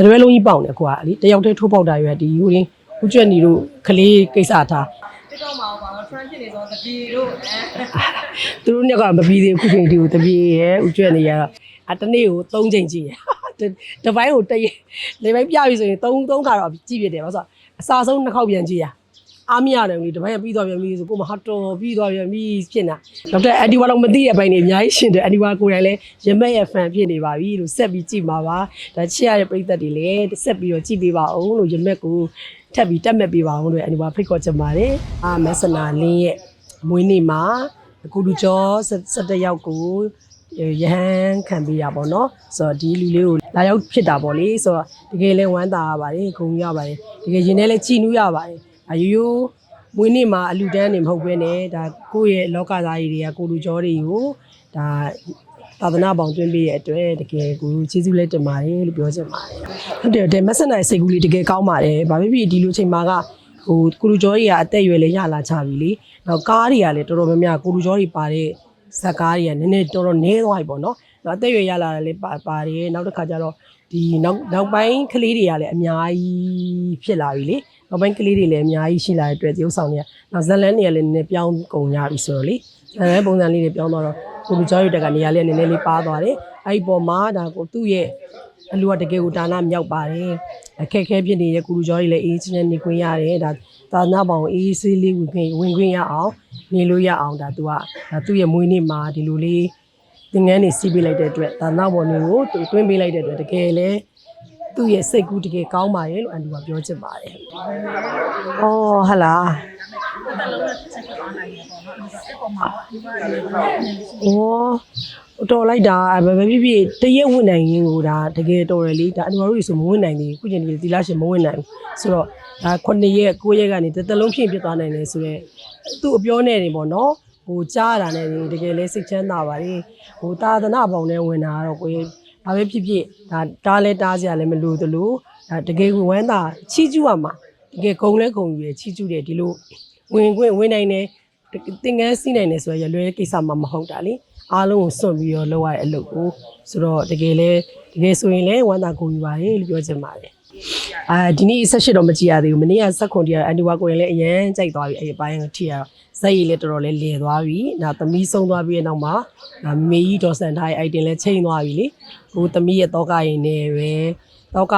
တရွဲလုံးကြီးပေါက်နေကိုကလေတယောက်တည်းထိုးပေါက်တာရွယ်ဒီဟိုရင်းဦးကျွတ်ညီတို့ကလေးကိစ္စထား TikTok မှာပါတော့ trend ဖြစ်နေဆိုတပြေတို့အဲသူတို့ညကမပြီးသေးဘူးခုချိန်ဒီကိုတပြေရဲ့ဦးကျွတ်နေရတော့အတနေ့ကို3ချိန်ကြည့်ရတပိုင်းကိုတရက်လေပိုင်းပြပြီဆိုရင်3 3ခါတော့ကြည့်ပြတယ်ဘာလို့အစားဆုံးနှစ်ခေါက်ပြန်ကြည့်ရ အားမရတယ်လေတပိုင်းပြီးသွားပြန်ပြီဆိုကိုမဟာတော်ပြီးသွားပြန်ပြီဖြစ်နေတာတော့တဲ့အန်ဒီဝါတော့မသိတဲ့အပိုင်းတွေအများကြီးရှင်တယ်အန်ဒီဝါကိုယ်တိုင်လည်းရမက်ရဲ့ fan ဖြစ်နေပါပြီလို့ဆက်ပြီးကြည့်ပါပါဒါချစ်ရတဲ့ပရိသတ်တွေလည်းဆက်ပြီးတော့ကြည့်ပေးပါအောင်လို့ရမက်ကိုထပ်ပြီးတက်မဲ့ပေးပါအောင်လို့အန်ဒီဝါဖိတ်ခေါ်ချင်ပါတယ်အာမက်ဆနာလင်းရဲ့မွေးနေ့မှာအခုလူကျော်17ယောက်ကိုရဟန်းခံပေးရပါတော့ဆိုတော့ဒီလူလေးကိုလာရောက်ဖြစ်တာပေါ့လေဆိုတော့တကယ်လဲဝမ်းသာရပါတယ်ဂုဏ်ရပါတယ်တကယ်ရင်ထဲလဲကြည်နူးရပါတယ် အယိုးရိုးမွေးနေ့မှာအလူတန်းနေမဟုတ်ဘဲနဲ့ဒါကိုယ့်ရဲ့လောကသားကြီးတွေကကိုလူကျော်တွေကိုဒါသာသနာပေါင်းတွင်းပေးရဲ့အတွက်တကယ်ကိုကျေးဇူးလက်တင်ပါတယ်လို့ပြောချင်ပါတယ်ဟုတ်တယ်တဲ့မဆန်နိုင်စိတ်ကူးလေးတကယ်ကောင်းပါတယ်ဘာဖြစ်ဖြစ်ဒီလိုချိန်မှာကဟိုကိုလူကျော်ကြီးကအသက်အရွယ်လည်းရလာချပြီလေနောက်ကားတွေကလည်းတော်တော်များများကိုလူကျော်ကြီးပါတဲ့ဇက်ကားတွေကနည်းနည်းတော်တော်နည်းသွားပြီပေါ့နော်။နောက်အသက်အရွယ်ရလာတယ်လေပါပါတယ်နောက်တစ်ခါကျတော့ဒီနောက်နောက်ပိုင်းကလေးတွေကလည်းအများကြီးဖြစ်လာပြီလေ။ နောက်ပိုင်းကလေးတွေလည်းအများကြီးရှိလာတဲ့အတွက်ဒီဥစ္စာတွေကနောက်ဇက်လန်းတွေကလည်းနည်းနည်းပြောင်းကုန်ကြပြီဆိုတော့လေ။ဇက်လန်းပုံစံလေးတွေပြောင်းသွားတော့ကိုလူကျော်ရတက်ကနေရာလေးကနည်းနည်းလေးပါသွားတယ်။အဲ့ဒီပေါ်မှာဒါကိုသူ့ရဲ့အလူကတကယ်ကိုဒါနမြောက်ပါတယ်။အခက်အခဲဖြစ်နေတဲ့ကုလူကျော်ကြီးလည်းအေးချင်းနဲ့နေခွင့်ရတယ်ဒါသာနာပေါင်အေးဆေးလေးဝင်ခွင့်ဝင်ခွင့်ရအောင်နေလို့ရအောင်ဒါသူကဒါသူ့ရဲ့မွေးနေ့မှာဒီလိုလေးသင်ငန်းနေစီးပေးလိုက်တဲ့အတွက်ဒါနောက်ပေါ်နေကိုသူတွင်းပေးလိုက်တဲ့အတွက်တကယ်လည်း သူ့ရဲ့စိတ်ကူးတကယ်ကောင်းပါရဲ့လို့အန်ဒီကပြောချင်ပါတယ်။အော်ဟလာ။အော်တော်လိုက်တာဘယ်ဖြစ်ဖြစ်တရက်ဝင်နိုင်ရင်ကိုဒါတကယ်တော်တယ်လေဒါအန်ဒီတို့ဆိုမဝင်နိုင်သေးဘူးခုချိန်ဒီသီလရှင်မဝင်နိုင်ဘူးဆိုတော့ဒါ9ရက်9ရက်ကနေတစ်သလုံးဖြင့်ဖြစ်သွားနိုင်တယ်ဆိုတော့သူ့အပြောနဲ့နေပေါ့နော်ဟိုကြားရတာနဲ့တကယ်လဲစိတ်ချမ်းသာပါလေဟိုသာသနာပေါင်းနဲ့ဝင်တာကတော့ကိုယ် ဘာပဲဖြစ်ဖြစ်ဒါတားလဲတားစရာလည်းမလိုသလိုဒါတကယ်ကိုဝမ်းသာချီးကျူးရမှာတကယ်ဂုံလဲဂုံယူရချီးကျူးတယ်ဒီလိုဝင်ခွင့်ဝင်နိုင်တယ်သင်ငန်းစီးနိုင်တယ်ဆိုရရွယ်ကိစ္စမှမဟုတ်တာလေအားလုံးကိုစွန့်ပြီးတော့လုပ်ရတဲ့အလုပ်ကိုဆိုတော့တကယ်လဲတကယ်ဆိုရင်လဲဝမ်းသာဂုံယူပါတယ်လို့ပြောချင်ပါတယ်အာဒီနေ့ဆက်ရှိတော့မကြည့်ရသေးဘူးမနေ့ကဆက်ခွန်တရားအန်ဒီဝါကိုရင်လည်းအရန်ကြိုက်သွားပြီအဲ့ဒီအပိုင်းကထိရတော့ ဇက်ရည်လည်းတော်တော်လေးလည်သွားပြီနောက်သမီးဆုံးသွားပြီးတဲ့နောက်မှာဒါမေကြီးဒေါ်စန်ထားရဲ့အိုက်တင်လည်းချိန်သွားပြီလေဟိုသမီးရဲ့တောကရင်နဲ့ပဲတောက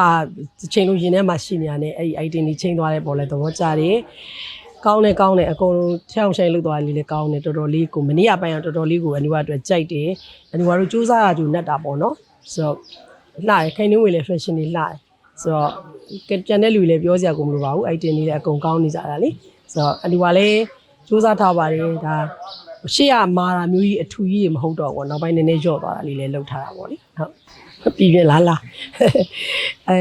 ချိန်လို့ရင်ထဲမှာရှိနေရတယ်အဲ့ဒီအိုက်တင်ကြီးချိန်သွားတဲ့ပေါ်လဲသဘောကျတယ်ကောင်းတယ်ကောင်းတယ်အကုန်လုံးချောင်းဆိုင်လုပ်သွားလေးလည်းကောင်းတယ်တော်တော်လေးကိုမနေ့ကပိုင်းကတော်တော်လေးကိုအန်ဒီဝါအတွက်ကြိုက်တယ်အန်ဒီဝါတို့စူးစမ်းရကြူနဲ့တာပေါ့နော်ဆိုတော့လှရခိုင်နေဝင်လေ fashion တွေလှရဆိုတော့ကျန်တဲ့လူလည်းပြောစရာကိုမလိုပါဘူးအိုက်တင်လေးလည်းအကုန်ကောင်းနေကြတာလေဆိုတော့အဒီကလည်း စူးစမ်းထားပါတယ်ဒါရှေ့ကမာတာမျိုးကြီးအထူကြီးတွေမဟုတ်တော့ဘူးနောက်ပိုင်းနည်းနည်းညော့သွားတာလေးလည်းလှုပ်ထားတာပေါ့လေဟုတ်ပြည်ပြင်းလားလားအဲ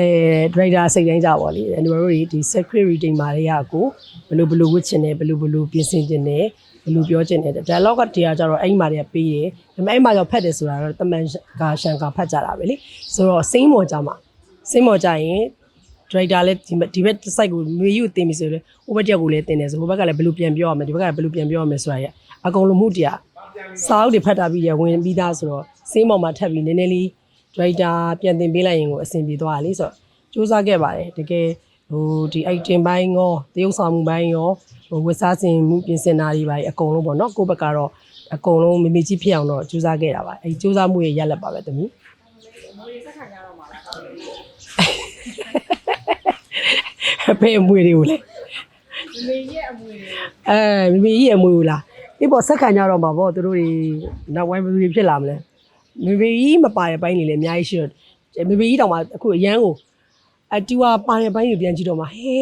ဒရိုက်တာစိတ်တိုင်းကြပါလေအန်ဒီတို့ဒီ secret reading မှာတွေကကိုဘယ်လိုဘယ်လိုဝစ်ချင်တယ်ဘယ်လိုဘယ်လိုပြင်ဆင်ချင်တယ်ဘယ်လိုပြောချင်တယ် dialogue ကတရားကြတော့အဲ့ဒီမှာတွေကပေးတယ်ဒါပေမဲ့အဲ့မှာကြောင့်ဖတ်တယ်ဆိုတာတော့တမန်ကရှန်ကဖတ်ကြတာပဲလေဆိုတော့စိမ့်မော်ကြမှာစိတ်မော်ကြရင် ဒရိုက်တာလည်းဒီဘက်ဒီဘက် site ကိုမျိုးယူတင်ပြီဆိုတော့ဟိုဘက်တစ်ယောက်ကိုလည်းတင်တယ်ဆိုဟိုဘက်ကလည်းဘယ်လိုပြန်ပြောရမလဲဒီဘက်ကလည်းဘယ်လိုပြန်ပြောရမလဲဆိုတာရအကုန်လုံးမှုတရားစာအုပ်တွေဖတ်တာပြီးရဝင်ပြီးသားဆိုတော့စိတ်မော်မှာထပ်ပြီးနည်းနည်းလေးဒရိုက်တာပြန်တင်ပေးလိုက်ရင်ကိုအဆင်ပြေသွားတာလေဆိုတော့စူးစမ်းခဲ့ပါတယ်တကယ်ဟိုဒီ item ဘိုင်းရောတရုပ်ဆောင်မှုဘိုင်းရောဟိုဝတ်စားစင်မှုပြင်ဆင်တာတွေပါအကုန်လုံးပေါ့နော်ကိုယ့်ဘက်ကတော့အကုန်လုံးမမေကြီးဖြစ်အောင်တော့စူးစမ်းခဲ့တာပါအဲစူးစမ်းမှုရဲ့ရလက်ပါပဲတမီး မိုးလေးစက်ခံကြတော့မှာလားကောင်းတယ်ဖဲ့အမွေတွေကိုလေမမေရဲ့အမွေတွေအဲမိမိကြီးရဲ့အမွေကိုလားဒီပေါ်ဆက်ခံကြတော့မှာပေါ့သူတို့တွေနောက်ဝိုင်းဘယ်သူတွေဖြစ်လာမလဲမိမိကြီးမပါတဲ့ဘိုင်းတွေလည်းအများကြီးရှိတော့မိမိကြီးတောင်မှအခုအရန်ကိုအတူပါပါတဲ့ဘိုင်းတွေပြန်ကြည့်တော့မှဟဲ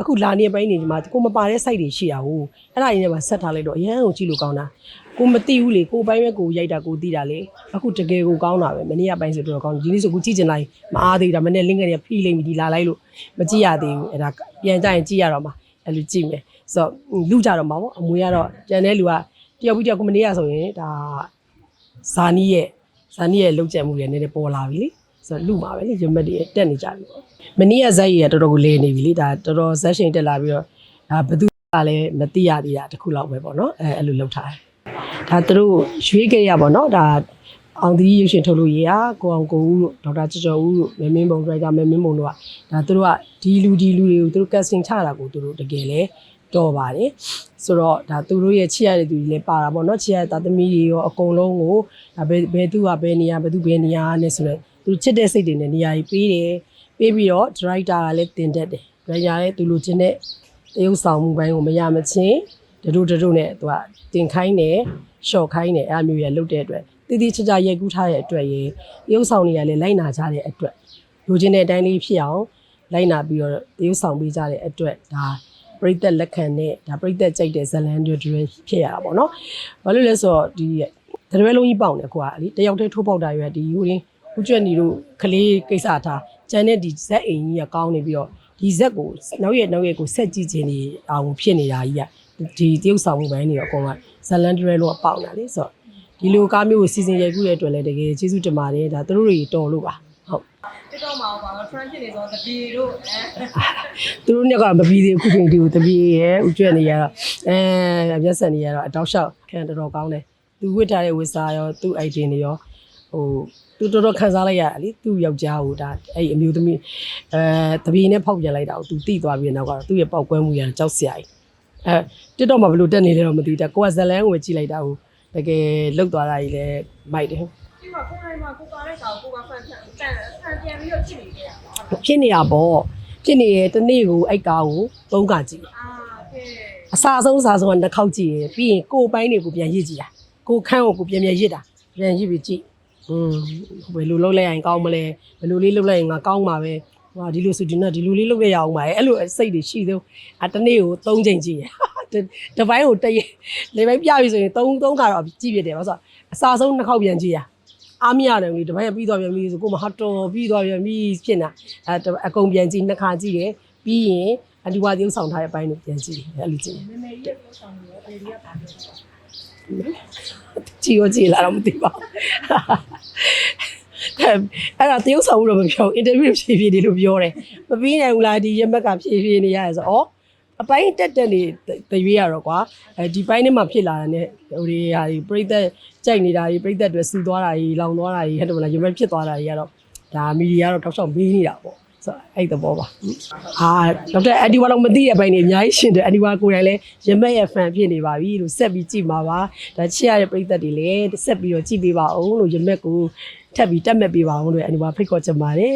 အခုလာနေတဲ့ဘိုင်းတွေဒီမှာကိုမပါတဲ့ site တွေရှိတာဟုတ်အဲ့ဒါရင်းနဲ့မှဆက်ထားလိုက်တော့အရန်ကိုကြည့်လို့ကောင်းတာကိုမသိဘူးလေကိုဘိုင်းပဲကိုရိုက်တာကိုသိတာလေအခုတကယ်ကိုကောင်းတာပဲမနေ့ကဘိုင်းဆိုတော့ကောင်းဒီနေ့ဆိုကိုကြည့်ချင်လိုက်မအားသေးတာမနေ့လင်းကနေဖိလိမ့်ပြီဒီလာလိုက်လို့မကြည့်ရသေးဘူးအဲ့ဒါပြန်ကြရင်ကြည့်ရတော့မှအဲ့လိုကြည့်မယ်ဆိုတော့လူကြတော့မှာပေါ့အမွေကတော့ကျန်တဲ့လူကတယောက်ပြီးတယောက်ကိုမနေ့ကဆိုရင်ဒါဇာနီးရဲ့ဇာနီးရဲ့လောက်ကျန်မှုတွေနည်းနည်းပေါ်လာပြီလေ ဆိုတော့လူမှာပဲလေရမက်တွေတက်နေကြပြီပေါ့မနေ့ကဇက်ရည်ကတော်တော်ကိုလဲနေပြီလေဒါတော်တော်ဇက်ရှင်တက်လာပြီးတော့ဒါဘသူကလည်းမသိရသေးတာတခုလောက်ပဲပေါ့နော်အဲအဲ့လိုလောက်ထားတယ်ဒါသူတို့ရွေးခဲ့ရပါတော့ဒါအောင်သီးရုပ်ရှင်ထုတ်လို့ရကိုအောင်ကိုဦးတို့ဒေါက်တာကျော်ကျော်ဦးတို့မင်းမင်းဘုံဒရိုက်တာမင်းမင်းဘုံတို့ကဒါသူတို့ကဒီလူဒီလူတွေကိုသူတို့ casting ချတာကိုသူတို့တကယ်လဲတော်ပါတယ်ဆိုတော့ဒါသူတို့ရဲ့ချစ်ရတဲ့သူတွေလည်းပါတာပေါ့နော်ချစ်ရတဲ့သားသမီးတွေရောအကုန်လုံးကိုဒါဘယ်ဘယ်သူကဘယ်နေရာဘယ်သူဘယ်နေရာနဲ့ဆိုတော့ သူချစ်တဲ့စိတ်တွေနဲ့နေရာကြီးပေးတယ်ပေးပြီးတော့ director ကလည်းတင်တတ်တယ် director လည်းသူလိုချင်တဲ့တရုပ်ဆောင်မှုပိုင်းကိုမရမချင်းတတို့တတို့နဲ့သူကတင်ခိုင်းတယ်ရှော့ခိုင်းတယ်အဲ့အမျိုးရလုတ်တဲ့အတွက်တည်တည်ချာချာရိုက်ကူးထားတဲ့အတွက်ရေတရုပ်ဆောင်တွေကလည်းလိုက်နာကြတဲ့အတွက်လိုချင်တဲ့အတိုင်းလေးဖြစ်အောင်လိုက်နာပြီးတော့တရုပ်ဆောင်ပေးကြတဲ့အတွက်ဒါပရိသတ်လက်ခံတဲ့ဒါပရိသတ်ကြိုက်တဲ့ဇလန်တွေတွေဖြစ်ရတာပေါ့နော်။ဘာလို့လဲဆိုတော့ဒီတရွဲလုံးကြီးပေါက်နေကွာလေတယောက်တည်းထိုးပေါက်တာရွယ်ဒီယူရင်း ဦးကျွတ်နေတို့ကလေးကိစ္စထားကျန်တဲ့ဒီဇက်အိမ်ကြီးကကောင်းနေပြီးတော့ဒီဇက်ကိုနောက်ရက်နောက်ရက်ကိုဆက်ကြည့်ခြင်းနေအောင်ဖြစ်နေတာကြီးကဒီတရုပ်ဆောင်မှုပိုင်းတွေတော့အကုန်လုံးဇလန်ဒရဲလုံးကပေါက်တာလေဆိုတော့ဒီလိုကားမျိုးကိုစီစဉ်ရိုက်ကူးတဲ့အတွက်လည်းတကယ်ကျေးဇူးတင်ပါတယ်ဒါသူတို့တွေတော်လို့ပါဟုတ် TikTok မှာပါတော့ trend ဖြစ်နေဆိုတပြေတို့အဲသူတို့ညကမပြီးသေးဘူးခုချိန်ဒီကိုတပြေရဲ့ဦးကျွတ်နေရတော့အဲမျက်စံနေရတော့အတောက်လျှောက်ခံတော်တော်ကောင်းတယ်သူဝတ်ထားတဲ့ဝတ်စားရောသူ့ item တွေရောဟို သူတော်တော်ခံစားလိုက်ရတာလေသူ့ယောက်ျားဟိုဒါအဲ့အမျိုးသမီးအဲတပြေနဲ့ဖောက်ပြန်လိုက်တာကိုသူတိသွားပြီးနောက်ကတော့သူ့ရဲ့ပေါက်ကွဲမှုရကြောက်စရာကြီးအဲတစ်တော့မှဘလို့တက်နေလဲတော့မသိဘူးတဲ့ကိုကဇလန်းကိုကြည့်လိုက်တာကိုတကယ်လုတ်သွားတာကြီးလဲမိုက်တယ်ဒီမှာကိုယ်တိုင်မှာကိုကားတဲ့ကောင်ကိုကဖန်ဖန်တန်ဖန်ပြန်ပြီးတော့ကြည့်နေကြရပါဟုတ်ဖြစ်နေတာပေါ့ဖြစ်နေရဲ့တနေ့ကိုအဲ့ကားကိုသုံးကကြည့်အာကဲအစာဆုံးအစာဆုံးကတစ်ခေါက်ကြည့်ရင်ပြီးရင်ကိုယ်ပိုင်းတွေကိုပြန်ရစ်ကြည့်တာကိုယ်ခန်းကိုကိုပြန်ပြန်ရစ်တာပြန်ရစ်ပြီးကြည့် อืมဘယ်လိုလုပ်လိုက်ရင်ကောင်းမလဲဘယ်လိုလေးလုပ်လိုက်ရင်ငါကောင်းမှာပဲဟာဒီလိုဆိုဒီနဲ့ဒီလိုလေးလုပ်ရအောင်ပါအဲ့လိုစိတ်တွေရှိသေးအတနေ့ကို၃ချိန်ကြည့်ရတပိုင်းကိုတရလေပိုင်းပြပြီဆိုရင်၃၃ခါတော့ကြည့်ပြတယ်ဘာလို့ဆိုအစာဆုံးတစ်ခေါက်ပြန်ကြည့်ရအားမရတယ်လေတပိုင်းကပြီးသွားပြန်ပြီဆိုကိုမဟာတော်ပြီးသွားပြန်ပြီဖြစ်နေတာအဲအကုန်ပြန်ကြည့်နှစ်ခါကြည့်တယ်ပြီးရင်အဒီဝါသီးဆောင်ထားတဲ့အပိုင်းကိုပြန်ကြည့်တယ်အဲ့လိုကြည့်မမေရဲ့ကိုဆောင်လို့အေရီးကပါပြော ကြည်ရောကြည်လာတော့မသိပါဘူးအဲ့အဲ့ဒါတရုပ်ဆောင်မှုတော့မပြောဘူးအင်တာဗျူးဖြည့်ဖြည့်နေလို့ပြောတယ်မပြီးနိုင်ဘူးလားဒီရက်မက်ကဖြည့်ဖြည့်နေရတယ်ဆိုတော့အပိုင်းတက်တက်နေတရွေးရတော့ကွာအဲဒီပိုင်းထဲမှာဖြစ်လာတဲ့ဟိုတွေဟာဒီပြိသက်ကြိုက်နေတာတွေပြိသက်တွေစူသွားတာတွေလောင်သွားတာတွေဟဲ့တော့မလားရုံမဲ့ဖြစ်သွားတာတွေကတော့ဒါမီဒီယာတော့တောက်လျှောက်မေးနေတာပေါ့ ဆိုတော့အဲ့သဘောပါဟာဒေါက်တာအန်ဒီဝါတော့မသိတဲ့ဘိုင်းနေအများကြီးရှင်တယ်အန်ဒီဝါကိုယ်တိုင်လည်းရမက်ရဲ့ fan ဖြစ်နေပါပြီလို့ဆက်ပြီးကြည့်မှာပါဒါချစ်ရတဲ့ပရိသတ်တွေလည်းဆက်ပြီးတော့ကြည့်ပေးပါအောင်လို့ရမက်ကိုထပ်ပြီးတက်မဲ့ပေးပါအောင်လို့အန်ဒီဝါဖိတ်ခေါ်ချင်ပါတယ်